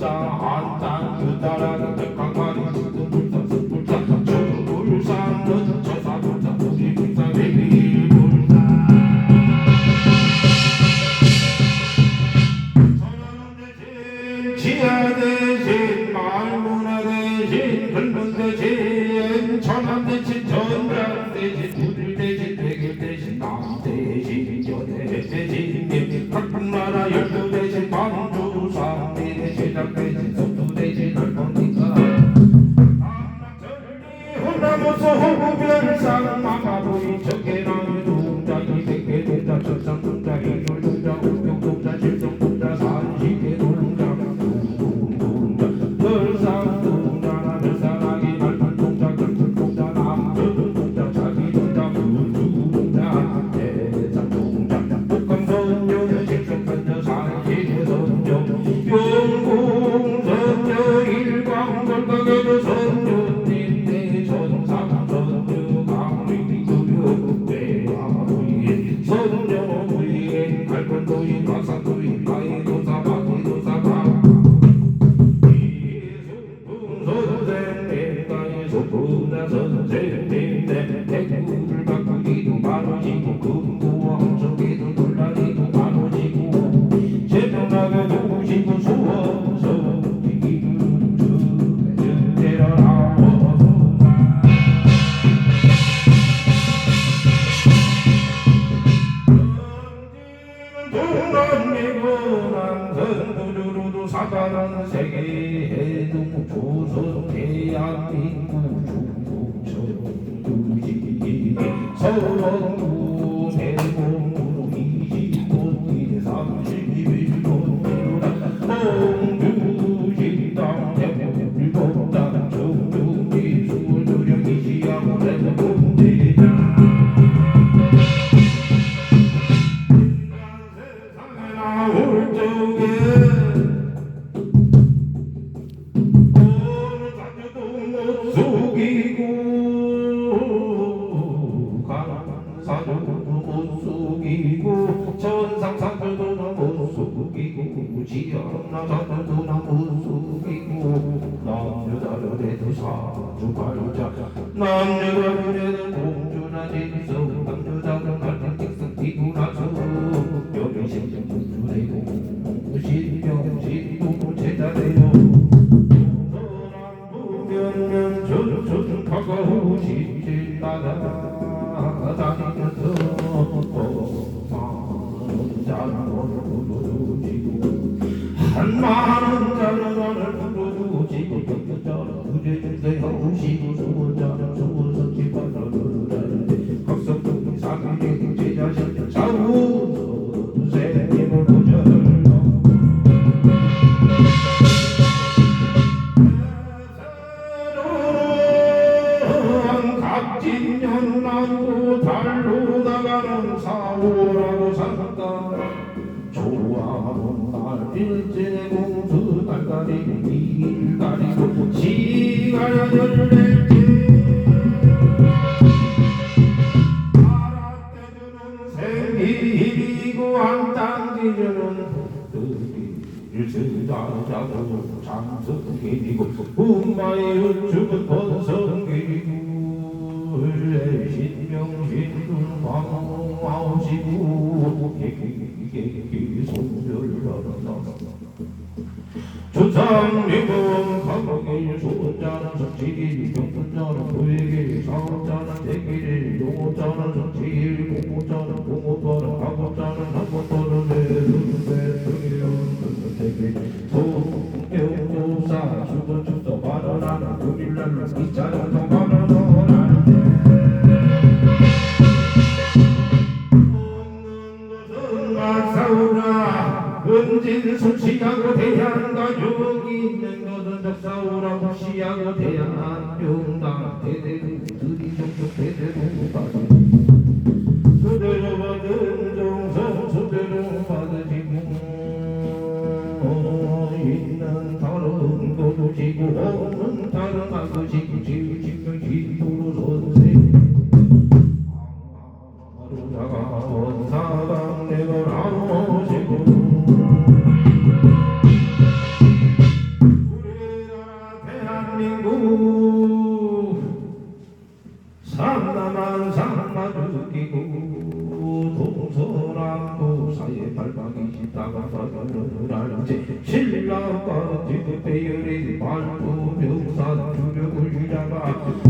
চা হাত চা Santa 못 숙이고 천상사들도 나못 숙이고 지연나자들도 나못 숙이고 남녀다르래도 사주바로자 남녀다르래도 공주나 진성 남녀다른 갈등 직성 기구나서 여기신 공주래고 공신명 진구 제자래요 전전 가가오시 나가 다니는 전남구 달로 나가는 사오라고 산다. 조화문 날일제공수 달다리 일다리도 시가야 열네 유세자자고 장성길이고 엄마의 주은 번성길이고 신명신도 방황하시고 객객객 손절하라 주상님은 강하게 소자는 정치기 병자는 부에게 사업자는 대기를 용호자는 정치기 있는 것은 적사오라고 시하고 대한민국당 대대부 들이 종족 대대부 받은 그대로 받은 종성 수대로 받으시고 있는 다른 도시고 없는 다른 아버지고 ولم يصدق الجمع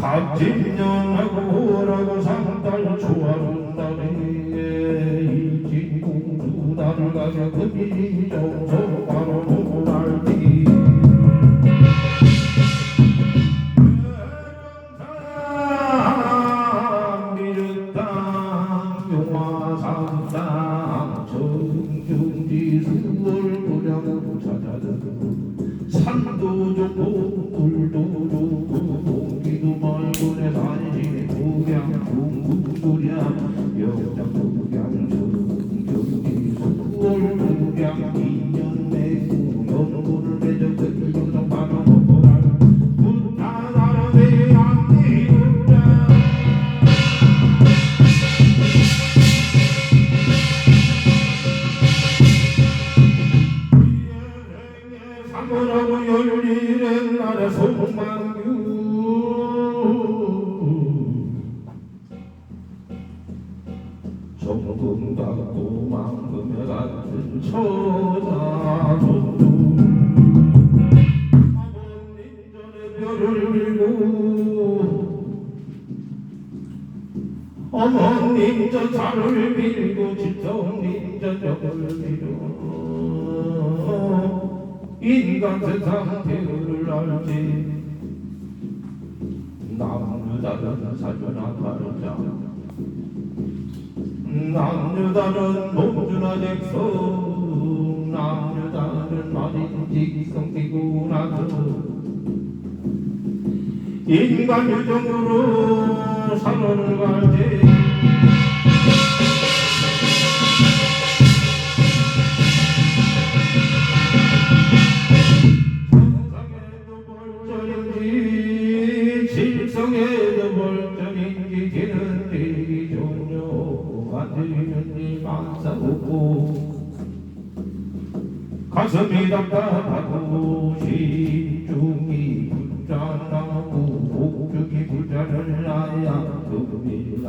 갑진년하고 오라고 상달 좋아한다네 일진공주 나를 가져 금이 정서 어머님 저 살을 빌고 집성님 저 벽을 빌고 인간 세상 대를 알지. 남유다른 사주나 다르자. 남유다른 몸주나 잭성 남유다른 말인지 성기고 나서 인간 유정으로 산을 갈지 나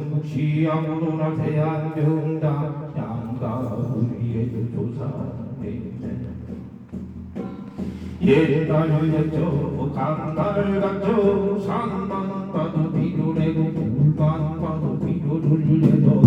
묵시야고로나 대한정당 양가 우리에도 조상이네 옛날에 저 강날 같죠. 산만 봐도 비를 내고 불만 봐도 비를 내도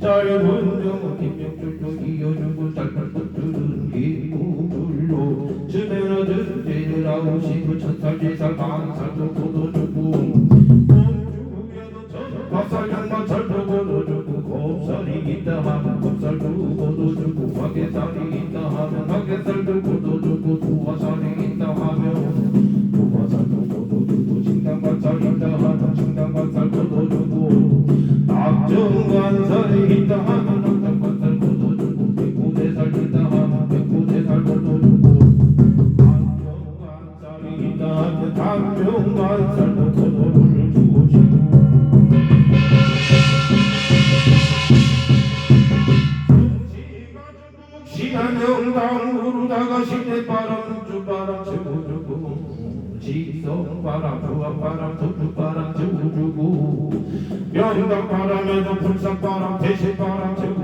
짧은 정은 김명줄도 이어주고 짧은 길무줄로 스며든 제라우시고 천살제살 만살도 보도주고 밥살장만 살도 보도주고 곱살이 있다 하면 곱살도 보도주고 화개살이 있다 하면 화개살도 보도주고 바람 부안바람 두부바람 두부두구 연간바람에도 불상바람 대신바람 두부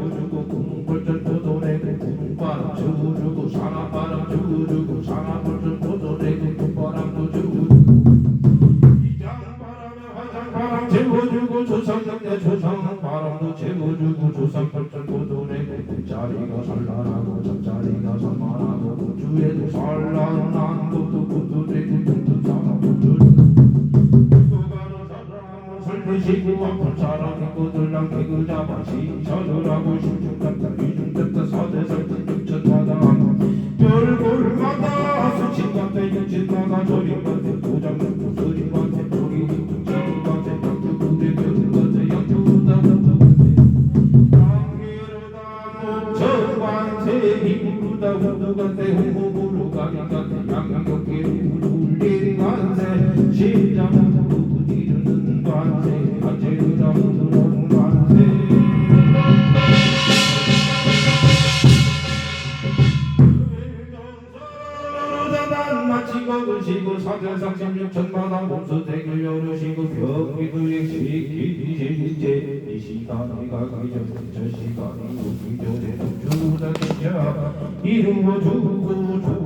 지구만큼 잘하는 그들랑 대그 잡아 시셔들하고 심중같아 이중같아 서대설대 육천타당하고. 별골마다 수치같아 육천타다 조림같아 도장같아 수림같아 우리 지구같아 양주 구대 벼들같아 양주다같아 강미르다 천광세 미구르다 후두같아 후구부르 가리같아 양양격계 대상삼십 천만왕 공수 대결 여르시고 병기도액시기기제인제 이 시간이 가기 전저 시간이 우기전에 주다 대자 이름으로 주고 주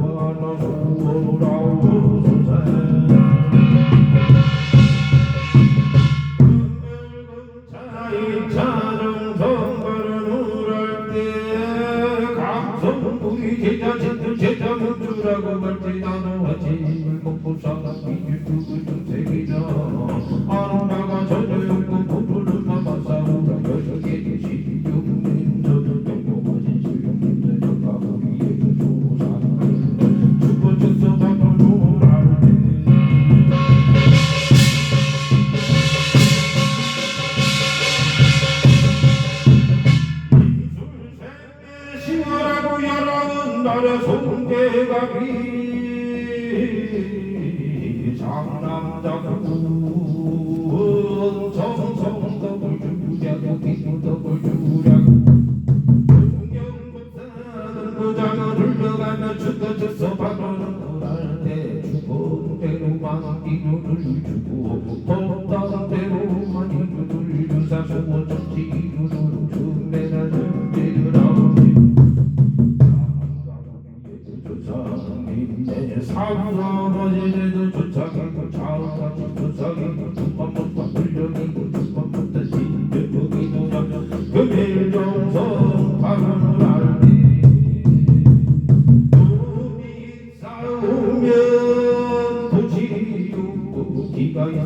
Thank you.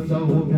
走。